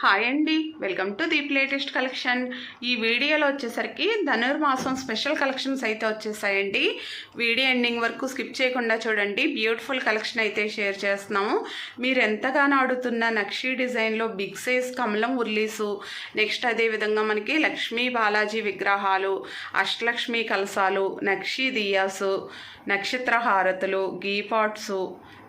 Hi అండి. Welcome to Deep latest collection. ఈ వీడియోలో వచ్చేసరికి ధనుర్మాసం స్పెషల్ కలెక్షన్స్ అయితే వచ్చేసాయండి. వీడియో ఎండింగ్ వరకు స్కిప్ చేయకుండా చూడండి. బ్యూటిఫుల్ కలెక్షన్ అయితే షేర్ చేస్తున్నాము. మీరు ఎంతగానో ఆడుతున్న నక్షీ డిజైన్లో బిగ్ సైజ్ కమలం ఉర్లీసు. నెక్స్ట్ అదే విధంగా మనకి లక్ష్మీ బాలాజీ విగ్రహాలు అష్టలక్ష్మి కలసాలు నక్షీ దియాసు నక్షత్ర హారతులు గీ పాట్స్.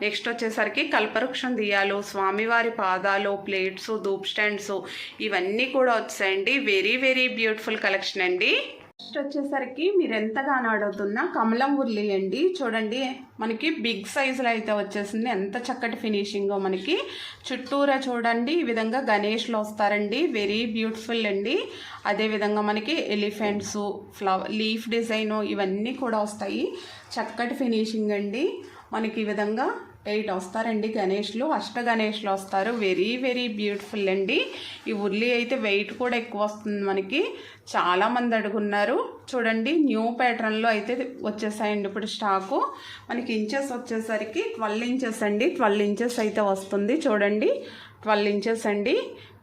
నెక్స్ట్ వచ్చేసరికి కల్పవృక్షం దియాలు స్వామివారి పాదాలు ప్లేట్స్ ధూప్ స్టాండ్స్ ఇవన్నీ కూడా వచ్చాయండి. వెరీ వెరీ బ్యూటిఫుల్ కలెక్షన్ అండి. నెక్స్ట్ వచ్చేసరికి మీరు ఎంతగానో అడుగుతున్న కమలం ఉర్లి అండి. చూడండి మనకి బిగ్ సైజులో అయితే వచ్చేసింది. ఎంత చక్కటి ఫినిషింగో మనకి. చుట్టూరా చూడండి ఈ విధంగా గణేష్లు వస్తారండి. వెరీ బ్యూటిఫుల్ అండి. అదేవిధంగా మనకి ఎలిఫెంట్స్ ఫ్లవర్ లీఫ్ డిజైను ఇవన్నీ కూడా వస్తాయి. చక్కటి ఫినిషింగ్ అండి. మనకి ఈ విధంగా ఎయిట్ వస్తారండి గణేష్లు. అష్ట గణేష్లు వస్తారు. వెరీ వెరీ బ్యూటిఫుల్ అండి. ఈ ఉర్లీ అయితే వెయిట్ కూడా ఎక్కువ వస్తుంది మనకి. చాలామంది అడుగున్నారు. చూడండి న్యూ ప్యాటర్న్లో అయితే వచ్చేసాయండి ఇప్పుడు స్టాకు. మనకి ఇంచెస్ వచ్చేసరికి ట్వెల్వ్ ఇంచెస్ అండి. ట్వెల్వ్ ఇంచెస్ అయితే వస్తుంది చూడండి. ట్వెల్వ్ ఇంచెస్ అండి.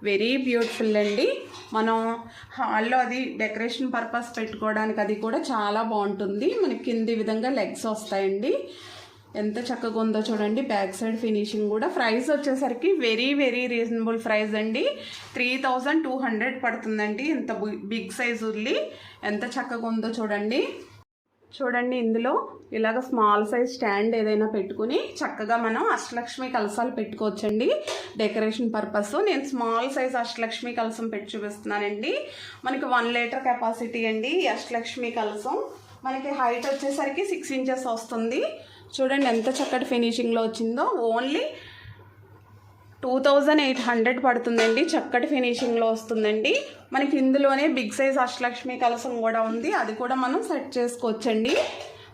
వెరీ బ్యూటిఫుల్ అండి. మనం హాల్లో అది డెకరేషన్ పర్పస్ పెట్టుకోవడానికి అది కూడా చాలా బాగుంటుంది. మనకి కింది విధంగా లెగ్స్ వస్తాయండి. ఎంత చక్కగా ఉందో చూడండి. బ్యాక్ సైడ్ ఫినిషింగ్ కూడా ప్రైస్ వచ్చేసరికి వెరీ వెరీ రీజనబుల్ ప్రైస్ అండి. త్రీ థౌజండ్ టూ హండ్రెడ్ పడుతుందండి. ఇంత బిగ్ సైజ్ ఉల్లి. ఎంత చక్కగా ఉందో చూడండి. చూడండి ఇందులో ఇలాగ స్మాల్ సైజ్ స్టాండ్ ఏదైనా పెట్టుకుని చక్కగా మనం అష్టలక్ష్మి కలసాలు పెట్టుకోవచ్చండి. Decoration purpose. నేను స్మాల్ సైజ్ అష్టలక్ష్మి కలసం పెట్టి చూపిస్తున్నానండి. మనకి వన్ లీటర్ కెపాసిటీ అండి అష్టలక్ష్మి కలసం మనకి హైట్ వచ్చేసరికి సిక్స్ ఇంచెస్ వస్తుంది. చూడండి ఎంత చక్కటి ఫినిషింగ్లో వచ్చిందో. Only two thousand eight hundred పడుతుందండి. చక్కటి ఫినిషింగ్లో వస్తుందండి. మనకి ఇందులోనే బిగ్ సైజ్ అష్టలక్ష్మి కలసం కూడా ఉంది. అది కూడా మనం సెట్ చేసుకోవచ్చండి.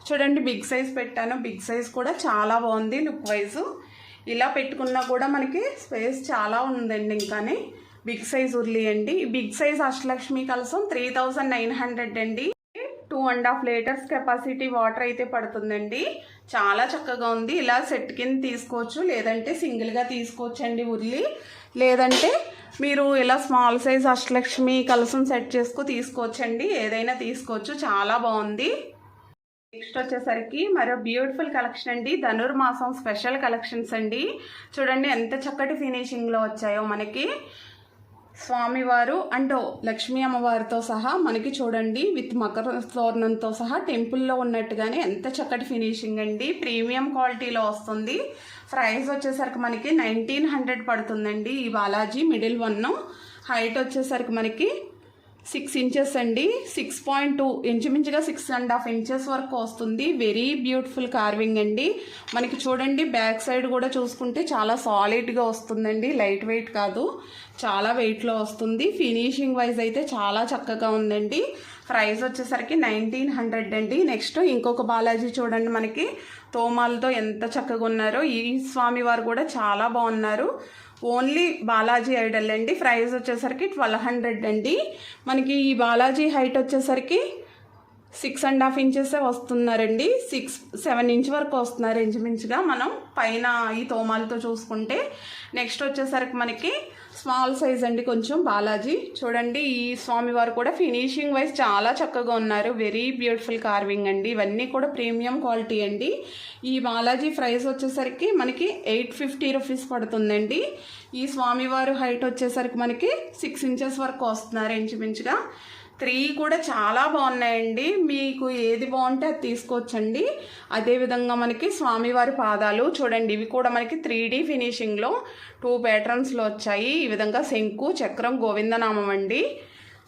చూడండి బిగ్ సైజ్ పెట్టాను. బిగ్ సైజ్ కూడా చాలా బాగుంది లుక్ వైజ్ ఇలా పెట్టుకున్నా కూడా మనకి స్పేస్ చాలా ఉందండి ఇంకానే. బిగ్ సైజ్ ఉర్లీ అండి. బిగ్ సైజ్ అష్టలక్ష్మి కలసం త్రీ థౌజండ్ నైన్ హండ్రెడ్ అండి. Two and half litres capacity water అయితే పడుతుందండి. చాలా చక్కగా ఉంది. ఇలా సెట్ కింద తీసుకోవచ్చు. లేదంటే సింగిల్గా తీసుకోవచ్చండి ఉర్లి. లేదంటే మీరు ఇలా స్మాల్ సైజ్ అష్టలక్ష్మి కలసం సెట్ చేసుకు తీసుకోవచ్చండి. ఏదైనా తీసుకోవచ్చు. చాలా బాగుంది. నెక్స్ట్ వచ్చేసరికి మరో బ్యూటిఫుల్ కలెక్షన్ అండి. ధనుర్మాసం స్పెషల్ కలెక్షన్స్ అండి. చూడండి ఎంత చక్కటి ఫినిషింగ్లో వచ్చాయో మనకి. స్వామివారు అండ్ లక్ష్మీ అమ్మవారితో సహా మనకి చూడండి విత్ మకర తోరణంతో సహా టెంపుల్లో ఉన్నట్టుగానే ఎంత చక్కటి ఫినిషింగ్ అండి. ప్రీమియం క్వాలిటీలో వస్తుంది. ప్రైస్ వచ్చేసరికి మనకి నైన్టీన్ హండ్రెడ్ పడుతుందండి ఈ బాలాజీ మిడిల్ వన్ హైట్ వచ్చేసరికి మనకి సిక్స్ ఇంచెస్ అండి. సిక్స్ పాయింట్ టూ ఇంచుమించుగా సిక్స్ అండ్ హాఫ్ ఇంచెస్ వరకు వస్తుంది. వెరీ బ్యూటిఫుల్ కార్వింగ్ అండి. మనకి చూడండి బ్యాక్ సైడ్ కూడా చూసుకుంటే చాలా సాలిడ్గా వస్తుందండి. లైట్ వెయిట్ కాదు. చాలా వెయిట్లో వస్తుంది. ఫినిషింగ్ వైజ్ అయితే చాలా చక్కగా ఉందండి. ప్రైస్ వచ్చేసరికి నైన్టీన్ హండ్రెడ్ అండి. నెక్స్ట్ ఇంకొక బాలాజీ చూడండి మనకి. తోమాలతో ఎంత చక్కగా ఉన్నారో. ఈ స్వామి వారు కూడా చాలా బాగున్నారు. ఓన్లీ బాలాజీ ఐడల్ అండి. ప్రైస్ వచ్చేసరికి ట్వెల్వ్ హండ్రెడ్ అండి. మనకి ఈ బాలాజీ హైట్ వచ్చేసరికి సిక్స్ అండ్ హాఫ్ ఇంచెస్ వస్తున్నారండి. సిక్స్ సెవెన్ ఇంచ్ వరకు వస్తున్నారు ఇంచుమించుగా మనం పైన ఈ తోమాలతో చూసుకుంటే నెక్స్ట్ వచ్చేసరికి మనకి స్మాల్ సైజ్ అండి కొంచెం బాలాజీ. చూడండి ఈ స్వామివారు కూడా ఫినిషింగ్ వైజ్ చాలా చక్కగా ఉన్నారు. వెరీ బ్యూటిఫుల్ కార్వింగ్ అండి. ఇవన్నీ కూడా ప్రీమియం క్వాలిటీ అండి. ఈ బాలాజీ ప్రైస్ వచ్చేసరికి మనకి ఎయిట్ ఫిఫ్టీ రూపీస్ పడుతుందండి. ఈ స్వామివారు హైట్ వచ్చేసరికి మనకి సిక్స్ ఇంచెస్ వరకు వస్తున్నారు ఇంచుమించుగా త్రీ కూడా చాలా బాగున్నాయండి. మీకు ఏది బాగుంటే అది తీసుకోవచ్చండి. అదేవిధంగా మనకి స్వామివారి పాదాలు చూడండి ఇవి కూడా మనకి త్రీ డీ ఫినిషింగ్లో టూ ప్యాటర్న్స్లో వచ్చాయి. ఈ విధంగా శంకు చక్రం గోవిందనామం అండి.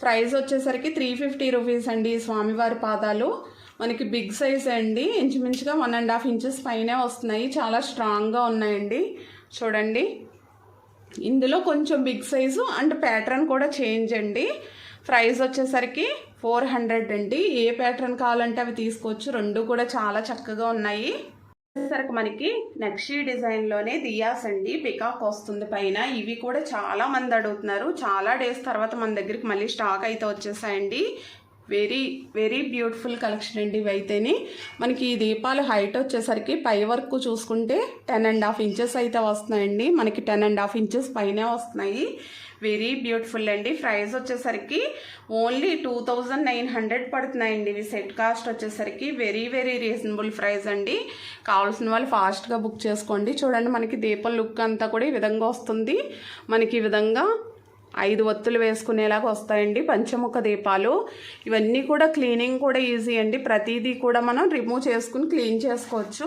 ప్రైస్ వచ్చేసరికి త్రీ ఫిఫ్టీ రూపీస్ అండి స్వామివారి పాదాలు. మనకి బిగ్ సైజ్ అండి. ఇంచుమించుగా వన్ అండ్ హాఫ్ ఇంచెస్ పైనే వస్తున్నాయి. చాలా స్ట్రాంగ్గా ఉన్నాయండి. చూడండి. ఇందులో కొంచెం బిగ్ సైజు అండ్ ప్యాటర్న్ కూడా చేంజ్ అండి. ప్రైస్ వచ్చేసరికి ఫోర్ హండ్రెడ్ అండి. ఏ ప్యాటర్న్ కావాలంటే అవి తీసుకోవచ్చు. రెండు కూడా చాలా చక్కగా ఉన్నాయి. వచ్చేసరికి మనకి నక్షీ డిజైన్లోనే దియాస్ అండి. పికాక్ వస్తుంది పైన. ఇవి కూడా చాలా మంది అడుగుతున్నారు. చాలా డేస్ తర్వాత మన దగ్గరికి మళ్ళీ స్టాక్ అయితే వచ్చేసాయండి. వెరీ వెరీ బ్యూటిఫుల్ కలెక్షన్ అండి ఇవి అయితేని మనకి ఈ దీపాలు హైట్ వచ్చేసరికి పై వరకు చూసుకుంటే టెన్ అండ్ హాఫ్ ఇంచెస్ అయితే వస్తున్నాయండి. మనకి టెన్ అండ్ హాఫ్ ఇంచెస్ పైనే వస్తున్నాయి. వెరీ బ్యూటిఫుల్ అండి. ప్రైస్ వచ్చేసరికి only two thousand nine hundred పడుతున్నాయండి. ఇవి సెట్ కాస్ట్ వచ్చేసరికి వెరీ వెరీ రీజనబుల్ ప్రైస్ అండి. కావాల్సిన వాళ్ళు ఫాస్ట్గా బుక్ చేసుకోండి. చూడండి మనకి దీపం లుక్ అంతా కూడా ఈ విధంగా వస్తుంది. మనకి ఈ విధంగా ఐదు ఒత్తులు వేసుకునేలాగా వస్తాయండి పంచముఖ దీపాలు. ఇవన్నీ కూడా క్లీనింగ్ కూడా ఈజీ అండి. ప్రతిదీ కూడా మనం రిమూవ్ చేసుకుని క్లీన్ చేసుకోవచ్చు.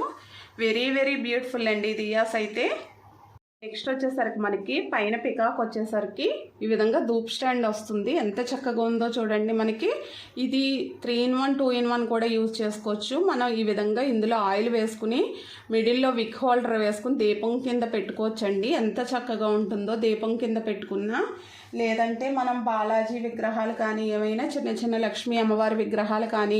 వెరీ వెరీ బ్యూటిఫుల్ అండి దియాస్ అయితే నెక్స్ట్ వచ్చేసరికి మనకి పైన పికాక్ వచ్చేసరికి ఈ విధంగా ధూప్ స్టాండ్ వస్తుంది. ఎంత చక్కగా ఉందో చూడండి మనకి. ఇది three in one two in one కూడా యూజ్ చేసుకోవచ్చు. మనం ఈ విధంగా ఇందులో ఆయిల్ వేసుకుని మిడిల్లో విక్ హోల్డర్ వేసుకుని దీపం కింద పెట్టుకోవచ్చండి. ఎంత చక్కగా ఉంటుందో దీపం కింద పెట్టుకున్నా. లేదంటే మనం బాలాజీ విగ్రహాలు కానీ ఏమైనా చిన్న చిన్న లక్ష్మీ అమ్మవారి విగ్రహాలు కానీ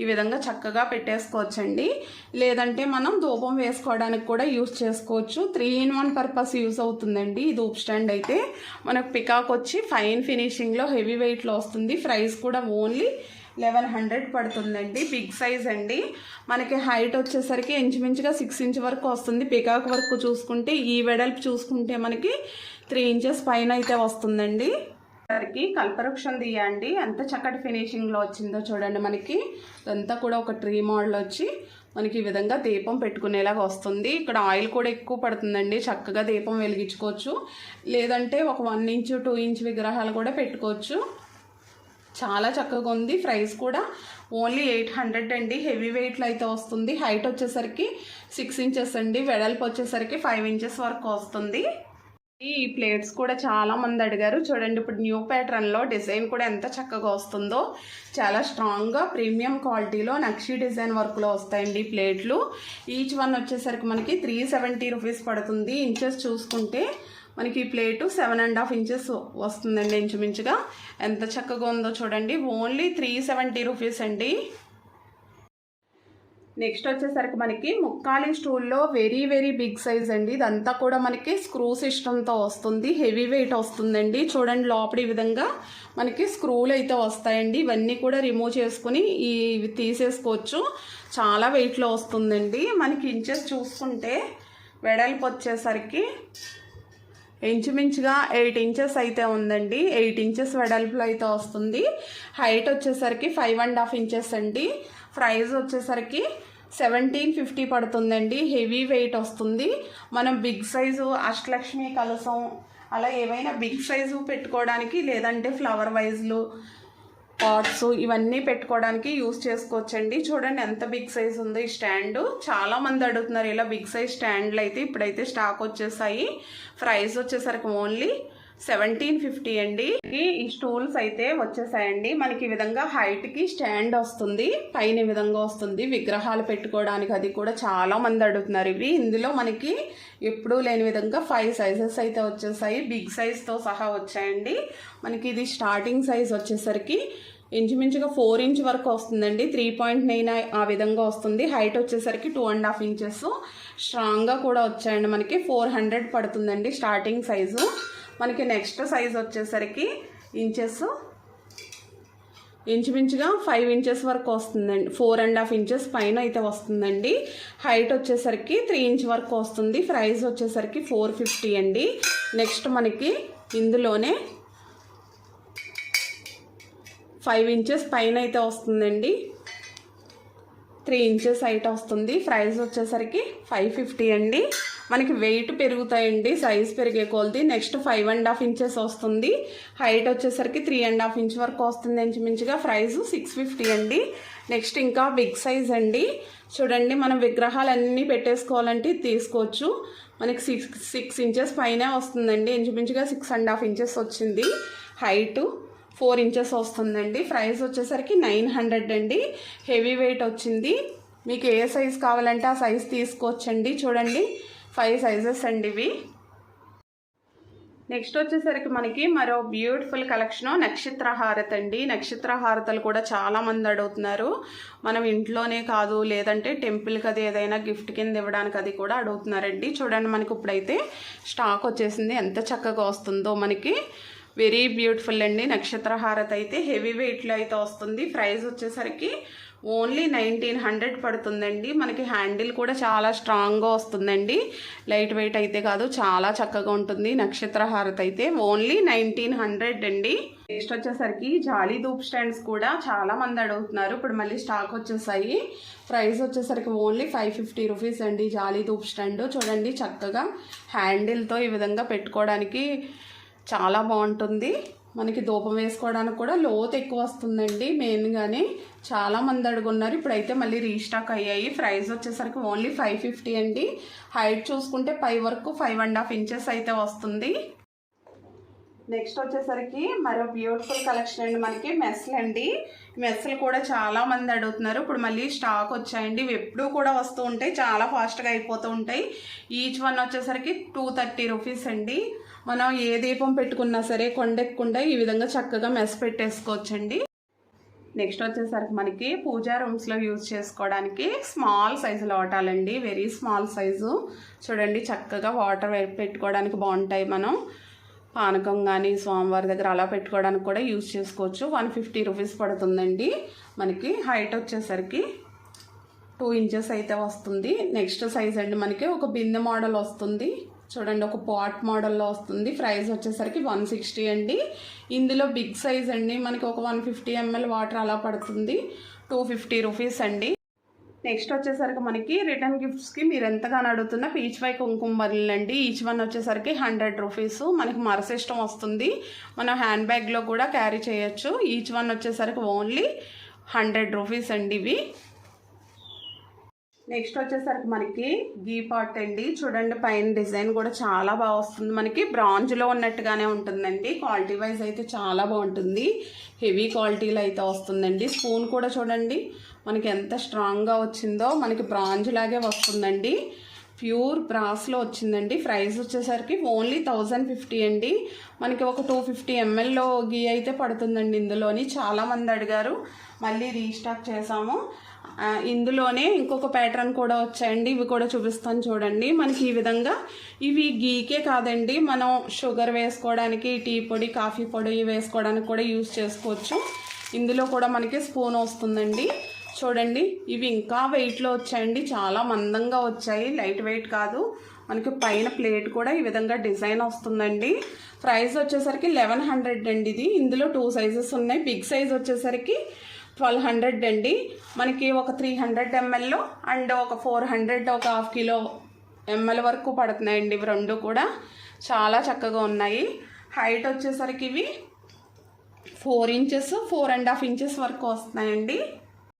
ఈ విధంగా చక్కగా పెట్టేసుకోవచ్చండి. లేదంటే మనం ధూపం వేసుకోవడానికి కూడా యూస్ చేసుకోవచ్చు. Three in one purpose use అవుతుందండి ఈ ధూప్ స్టాండ్ అయితే. మనకు పికాక్ వచ్చి ఫైన్ ఫినిషింగ్లో హెవీ వెయిట్లో వస్తుంది. ప్రైస్ కూడా ఓన్లీ లెవెన్ హండ్రెడ్ పడుతుందండి. బిగ్ సైజ్ అండి. మనకి హైట్ వచ్చేసరికి ఇంచుమించుగా సిక్స్ ఇంచ్ వరకు వస్తుంది. పికాక్ వరకు చూసుకుంటే ఈ వెడల్పు చూసుకుంటే మనకి త్రీ ఇంచెస్ పైన అయితే వస్తుందండి. సరికి కల్పవృక్షం తీయండి. ఎంత చక్కటి ఫినిషింగ్లో వచ్చిందో చూడండి మనకి. ఇదంతా కూడా ఒక ట్రీ మోడల్ వచ్చి మనకి ఈ విధంగా దీపం పెట్టుకునేలాగా వస్తుంది. ఇక్కడ ఆయిల్ కూడా ఎక్కువ పడుతుందండి. చక్కగా దీపం వెలిగించుకోవచ్చు. లేదంటే ఒక వన్ ఇంచ్ టూ ఇంచ్ విగ్రహాలు కూడా పెట్టుకోవచ్చు. చాలా చక్కగా ఉంది. ప్రైస్ కూడా ఓన్లీ ఎయిట్ హండ్రెడ్ అండి. హెవీ వెయిట్లో అయితే వస్తుంది. హైట్ వచ్చేసరికి సిక్స్ ఇంచెస్ అండి. వెడల్పు వచ్చేసరికి ఫైవ్ ఇంచెస్ వరకు వస్తుంది. ఈ ప్లేట్స్ కూడా చాలా మంది అడిగారు. చూడండి ఇప్పుడు న్యూ ప్యాటర్న్లో డిజైన్ కూడా ఎంత చక్కగా వస్తుందో. చాలా స్ట్రాంగ్గా ప్రీమియం క్వాలిటీలో నక్షి డిజైన్ వర్క్లో వస్తాయండి ప్లేట్లు. ఈచ్ వన్ వచ్చేసరికి మనకి త్రీ సెవెంటీ రూపీస్ పడుతుంది. ఇంచెస్ చూసుకుంటే మనకి ఈ plate seven and half inches వస్తుందండి ఇంచుమించుగా. ఎంత చక్కగా ఉందో చూడండి. ఓన్లీ త్రీ సెవెంటీ రూపీస్ అండి. నెక్స్ట్ వచ్చేసరికి మనకి ముక్కాలి స్టూల్లో వెరీ వెరీ బిగ్ సైజ్ అండి. ఇదంతా కూడా మనకి స్క్రూ సిస్టమ్తో వస్తుంది. హెవీ వెయిట్ వస్తుందండి. చూడండి లోపల ఈ విధంగా మనకి స్క్రూలు అయితే వస్తాయండి. ఇవన్నీ కూడా రిమూవ్ చేసుకుని ఇవి తీసేసుకోవచ్చు. చాలా వెయిట్లో వస్తుందండి. మనకి ఇంచెస్ చూసుకుంటే వెడల్పు వచ్చేసరికి ఇంచుమించుగా ఎయిట్ ఇంచెస్ అయితే ఉందండి. ఎయిట్ ఇంచెస్ వెడల్పులో అయితే వస్తుంది. హైట్ వచ్చేసరికి ఫైవ్ అండ్ హాఫ్ ఇంచెస్ అండి. ప్రైస్ వచ్చేసరికి సెవెంటీన్ ఫిఫ్టీ పడుతుందండి. హెవీ వెయిట్ వస్తుంది. మనం బిగ్ సైజు అష్టలక్ష్మి కలసం అలా ఏవైనా బిగ్ సైజు పెట్టుకోవడానికి లేదంటే ఫ్లవర్ వైజ్లు పాట్స్ ఇవన్నీ పెట్టుకోవడానికి యూస్ చేసుకోవచ్చండి. చూడండి ఎంత బిగ్ సైజ్ ఉంది ఈ స్టాండ్. చాలా మంది అడుగుతున్నారు ఇలా బిగ్ సైజ్ స్టాండ్లు అయితే ఇప్పుడైతే స్టాక్ వచ్చేసాయి. ప్రైస్ వచ్చేసరికి ఓన్లీ సెవెంటీన్ ఫిఫ్టీ అండి. ఈ స్టూల్స్ అయితే వచ్చేసాయండి. మనకి ఈ విధంగా హైట్కి స్టాండ్ వస్తుంది. పైన విధంగా వస్తుంది. విగ్రహాలు పెట్టుకోవడానికి అది కూడా చాలా మంది అడుగుతున్నారు. ఇవి ఇందులో మనకి ఎప్పుడూ లేని విధంగా ఫైవ్ సైజెస్ అయితే వచ్చేసాయి. బిగ్ సైజ్తో సహా వచ్చాయండి. మనకి ఇది స్టార్టింగ్ సైజ్ వచ్చేసరికి ఇంచుమించుగా ఫోర్ ఇంచ్ వరకు వస్తుందండి. త్రీ పాయింట్ నైన్ ఆ విధంగా వస్తుంది. హైట్ వచ్చేసరికి టూ అండ్ హాఫ్ ఇంచెస్. స్ట్రాంగ్గా కూడా వచ్చాయండి. మనకి ఫోర్ హండ్రెడ్ పడుతుందండి స్టార్టింగ్ సైజు. మనకి నెక్స్ట్ సైజ్ వచ్చేసరికి ఇంచెస్ ఇంచుమించుగా ఫైవ్ ఇంచెస్ వరకు వస్తుందండి. ఫోర్ అండ్ హాఫ్ ఇంచెస్ పైన అయితే వస్తుందండి. హైట్ వచ్చేసరికి త్రీ ఇంచ్ వరకు వస్తుంది. ప్రైస్ వచ్చేసరికి ఫోర్ ఫిఫ్టీ అండి. నెక్స్ట్ మనకి ఇందులోనే ఫైవ్ ఇంచెస్ పైన అయితే వస్తుందండి. త్రీ ఇంచెస్ హైట్ వస్తుంది. ప్రైస్ వచ్చేసరికి ఫైవ్ ఫిఫ్టీ అండి. మనకి వెయిట్ పెరుగుతాయండి. సైజ్ పెరిగే కొలది. Next five and half inches వస్తుంది. హైట్ వచ్చేసరికి త్రీ అండ్ హాఫ్ ఇంచ్ వరకు వస్తుంది ఇంచుమించుగా. ప్రైస్ సిక్స్ ఫిఫ్టీ అండి. నెక్స్ట్ ఇంకా బిగ్ సైజ్ అండి. చూడండి మనం విగ్రహాలన్నీ పెట్టేసుకోవాలంటే తీసుకోవచ్చు. మనకి సిక్స్ సిక్స్ ఇంచెస్ పైనే వస్తుందండి. ఇంచుమించుగా సిక్స్ అండ్ హాఫ్ ఇంచెస్ వచ్చింది. హైటు ఫోర్ ఇంచెస్ వస్తుందండి. ప్రైస్ వచ్చేసరికి నైన్ హండ్రెడ్ అండి. హెవీ వెయిట్ వచ్చింది. మీకు ఏ సైజ్ కావాలంటే ఆ సైజ్ తీసుకోవచ్చండి. చూడండి. ఫైవ్ సైజెస్ అండి ఇవి. నెక్స్ట్ వచ్చేసరికి మనకి మరో బ్యూటిఫుల్ కలెక్షన్ నక్షత్ర హారత్ అండి. నక్షత్ర హారతలు కూడా చాలా మంది అడుగుతున్నారు. మనం ఇంట్లోనే కాదు లేదంటే టెంపుల్కి అది ఏదైనా గిఫ్ట్ కింద ఇవ్వడానికి అది కూడా అడుగుతున్నారండి. చూడండి మనకి ఇప్పుడైతే స్టాక్ వచ్చేసింది. ఎంత చక్కగా వస్తుందో మనకి. వెరీ బ్యూటిఫుల్ అండి. నక్షత్ర హారత్ అయితే హెవీ వెయిట్లో అయితే వస్తుంది. ప్రైస్ వచ్చేసరికి ఓన్లీ నైన్టీన్ హండ్రెడ్ పడుతుందండి. మనకి హ్యాండిల్ కూడా చాలా స్ట్రాంగ్గా వస్తుందండి. లైట్ వెయిట్ అయితే కాదు చాలా చక్కగా ఉంటుంది. నక్షత్ర హారత్ అయితే ఓన్లీ నైన్టీన్ హండ్రెడ్ అండి. నెక్స్ట్ వచ్చేసరికి జాలీ ధూప్ స్టాండ్స్ కూడా చాలా మంది అడుగుతున్నారు. ఇప్పుడు మళ్ళీ స్టాక్ వచ్చేసాయి. ప్రైస్ వచ్చేసరికి ఓన్లీ ఫైవ్ ఫిఫ్టీ రూపీస్ అండి జాలీ ధూప్ స్టాండ్. చూడండి చక్కగా హ్యాండిల్తో ఈ విధంగా పెట్టుకోవడానికి చాలా బాగుంటుంది. మనకి ధూపం వేసుకోవడానికి కూడా లోతు ఎక్కువ వస్తుందండి మెయిన్గానే చాలా మంది అడుగున్నారు. ఇప్పుడైతే మళ్ళీ రీస్టాక్ అయ్యాయి. ప్రైస్ వచ్చేసరికి ఓన్లీ ఫైవ్ ఫిఫ్టీ అండి. హైట్ చూసుకుంటే పై వరకు ఫైవ్ అండ్ హాఫ్ ఇంచెస్ అయితే వస్తుంది. నెక్స్ట్ వచ్చేసరికి మరో బ్యూటిఫుల్ కలెక్షన్ అండి మనకి మెస్లు అండి. మెస్లు కూడా చాలా మంది అడుగుతున్నారు. ఇప్పుడు మళ్ళీ స్టాక్ వచ్చాయండి. ఇవి ఎప్పుడూ కూడా వస్తూ ఉంటాయి. చాలా ఫాస్ట్గా అయిపోతూ ఉంటాయి. ఈచ్ వన్ వచ్చేసరికి టూ థర్టీ రూపీస్ అండి. మనం ఏ దీపం పెట్టుకున్నా సరే కొండెక్కకుండా ఈ విధంగా చక్కగా మెస్ పెట్టేసుకోవచ్చండి. నెక్స్ట్ వచ్చేసరికి మనకి పూజా రూమ్స్లో యూజ్ చేసుకోవడానికి స్మాల్ సైజు లోటాలండి వెరీ స్మాల్ సైజు చూడండి చక్కగా వాటర్ పెట్టుకోవడానికి బాగుంటాయి మనం. పానకం కానీ స్వామివారి దగ్గర అలా పెట్టుకోవడానికి కూడా యూజ్ చేసుకోవచ్చు. వన్ ఫిఫ్టీ రూపీస్ పడుతుందండి. మనకి హైట్ వచ్చేసరికి టూ ఇంచెస్ అయితే వస్తుంది. నెక్స్ట్ సైజ్ అండి మనకి ఒక బిందె మోడల్ వస్తుంది. చూడండి ఒక పాట్ మోడల్లో వస్తుంది. ప్రైస్ వచ్చేసరికి వన్ సిక్స్టీ అండి. ఇందులో బిగ్ సైజ్ అండి. మనకి ఒక వన్ ఫిఫ్టీ ఎంఎల్ వాటర్ అలా పడుతుంది. టూ ఫిఫ్టీ రూపీస్ అండి. నెక్స్ట్ వచ్చేసరికి మనకి రిటర్న్ గిఫ్ట్స్కి మీరు ఎంతగానో అడుగుతున్న పీచ్ వై కుంకుమ అండి. ఈచ్ వన్ వచ్చేసరికి హండ్రెడ్ రూపీస్ మనకి మరసిష్టం వస్తుంది. మనం హ్యాండ్ బ్యాగ్లో కూడా క్యారీ చేయొచ్చు. ఈచ్ వన్ వచ్చేసరికి ఓన్లీ హండ్రెడ్ రూపీస్ అండి ఇవి. నెక్స్ట్ వచ్చేసరికి మనకి గీ పాట్ అండి. చూడండి పైన డిజైన్ కూడా చాలా బాగా వస్తుంది. మనకి బ్రాంజ్లో ఉన్నట్టుగానే ఉంటుందండి. క్వాలిటీ వైజ్ అయితే చాలా బాగుంటుంది. హెవీ క్వాలిటీలో అయితే వస్తుందండి. స్పూన్ కూడా చూడండి మనకి ఎంత స్ట్రాంగ్గా వచ్చిందో మనకి బ్రాంజ్ లాగే వస్తుందండి. ప్యూర్ బ్రాస్లో వచ్చిందండి. ప్రైస్ వచ్చేసరికి ఓన్లీ థౌజండ్ ఫిఫ్టీ అండి. మనకి ఒక టూ ఫిఫ్టీ ఎంఎల్లో గీ అయితే పడుతుందండి ఇందులోని. చాలామంది అడిగారు మళ్ళీ రీస్టాక్ చేసాము ఇందులోనే ఇంకొక ప్యాటర్న్ కూడా వచ్చాయండి. ఇవి కూడా చూపిస్తాను చూడండి. మనకి ఈ విధంగా ఇవి గీకే కాదండి. మనం షుగర్ వేసుకోవడానికి టీ పొడి కాఫీ పొడి వేసుకోవడానికి కూడా యూస్ చేసుకోవచ్చు. ఇందులో కూడా మనకి స్పూన్ వస్తుందండి. చూడండి ఇవి ఇంకా వెయిట్లో వచ్చాయండి. చాలా మందంగా వచ్చాయి. లైట్ వెయిట్ కాదు. మనకి పైన ప్లేట్ కూడా ఈ విధంగా డిజైన్ వస్తుందండి. ప్రైస్ వచ్చేసరికి లెవెన్ హండ్రెడ్ అండి ఇది. ఇందులో టూ సైజెస్ ఉన్నాయి. బిగ్ సైజ్ వచ్చేసరికి ట్వెల్వ్ హండ్రెడ్ అండి. మనకి ఒక త్రీ హండ్రెడ్ ఎంఎల్ అండ్ ఒక ఫోర్ హండ్రెడ్ ఒక హాఫ్ కిలో ఎంఎల్ వరకు పడుతున్నాయండి. ఇవి రెండు కూడా చాలా చక్కగా ఉన్నాయి. హైట్ వచ్చేసరికి ఇవి four inches four and half inches వరకు వస్తున్నాయండి.